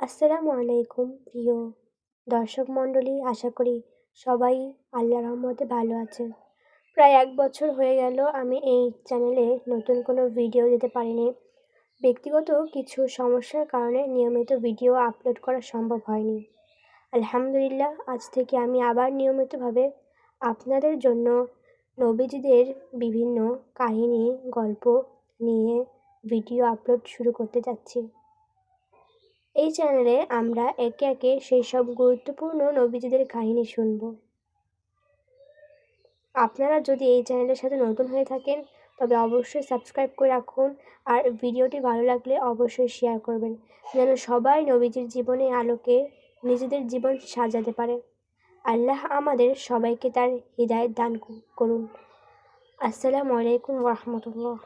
আসসালামু আলাইকুম, প্রিয় দর্শক মণ্ডলী, আশা করি সবাই আল্লাহ রহমতে ভালো আছেন। প্রায় এক বছর হয়ে গেল আমি এই চ্যানেলে নতুন কোনো ভিডিও দিতে পারিনি। ব্যক্তিগত কিছু সমস্যার কারণে নিয়মিত ভিডিও আপলোড করা সম্ভব হয়নি। আলহামদুলিল্লাহ, আজ থেকে আমি আবার নিয়মিতভাবে আপনাদের জন্য নবীজিদের বিভিন্ন কাহিনী, গল্প নিয়ে ভিডিও আপলোড শুরু করতে যাচ্ছি। এই চ্যানেলে আমরা একে একে সেই সব গুরুত্বপূর্ণ নবীজিদের কাহিনী শুনব। আপনারা যদি এই চ্যানেলের সাথে নতুন হয়ে থাকেন, তবে অবশ্যই সাবস্ক্রাইব করে রাখুন আর ভিডিওটি ভালো লাগলে অবশ্যই শেয়ার করবেন, যেন সবাই নবীজির জীবনে আলোকে নিজেদের জীবন সাজাতে পারে। আল্লাহ আমাদের সবাইকে তার হৃদায়ত দান করুন। আসসালামু আলাইকুম রহমতুল্লাহ।